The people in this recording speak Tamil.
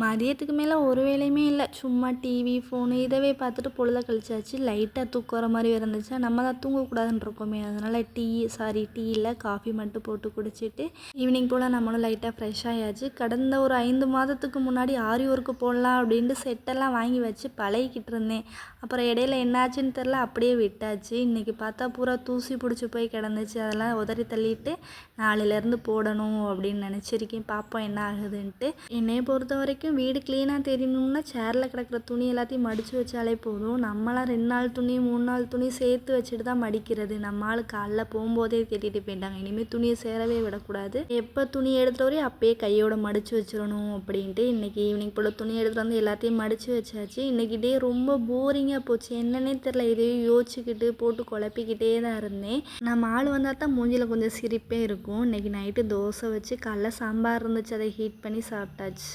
மதியத்துக்கு மேலே ஒரு வேலையுமே இல்லை. சும்மா டிவி ஃபோனு இதவே பார்த்துட்டு பொழுத கழிச்சாச்சு. லைட்டாக தூக்கம் வர மாதிரி இருந்துச்சா. நம்ம தான் தூங்கக்கூடாதுன்னு இருக்கோமே. அதனால் டீ சாரி டீ இல்லை. காஃபி மட்டும் போட்டு குடிச்சிட்டு ஈவினிங் போல் நம்மளும் லைட்டாக ஃப்ரெஷ் ஆயாச்சு. கடந்த ஒரு ஐந்து மாதத்துக்கு முன்னாடி ஆரி ஒர்க்கு போடலாம் அப்படின்ட்டு செட்டெல்லாம் வாங்கி வச்சு பழகிக்கிட்டு இருந்தேன். அப்புறம் இடையில என்னாச்சுன்னு தெரில அப்படியே விட்டாச்சு. இன்றைக்கி பார்த்தா பூரா தூசி பிடிச்சி போய் கிடந்துச்சு. அதெல்லாம் உதறி தள்ளிட்டு நாளையிலேருந்து போடணும் அப்படின்னு நினச்சிருக்கேன். பார்ப்போம் என்ன ஆகுதுன்ட்டு. என்னையை பொறுத்த வரைக்கும் வீடு க்ளீனாக தெரியணும்னா சேரில் கிடக்கிற துணி எல்லாத்தையும் மடித்து வச்சாலே போதும். நம்மளாம் ரெண்டு நாள் துணி மூணு நாள் துணி சேர்த்து வச்சுட்டு தான் மடிக்கிறது. நம்ம ஆள் காலைல போகும்போதே கட்டிட்டு போயிட்டாங்க. இனிமேல் துணியை சேரவே விடக்கூடாது. எப்போ துணி எடுத்துகிட்டு வரையும் அப்பயே கையோட மடித்து வச்சிடணும் அப்படின்ட்டு இன்றைக்கி ஈவினிங் போல் துணி எடுத்துகிட்டு வந்து எல்லாத்தையும் மடித்து வச்சாச்சு. இன்றைக்கி டே ரொம்ப போரிங்காக போச்சு. என்னன்னே தெரில இதையும் யோசிச்சுக்கிட்டு போட்டு குழப்பிக்கிட்டே தான் இருந்தேன். நம்ம ஆள் வந்தால் தான் மூஞ்சியில் கொஞ்சம் சிரிப்பே இருக்கும். இன்றைக்கி நைட்டு தோசை வச்சு காலைல சாம்பார் இருந்துச்சு. அதை ஹீட் பண்ணி சாப்பிட்டாச்சு.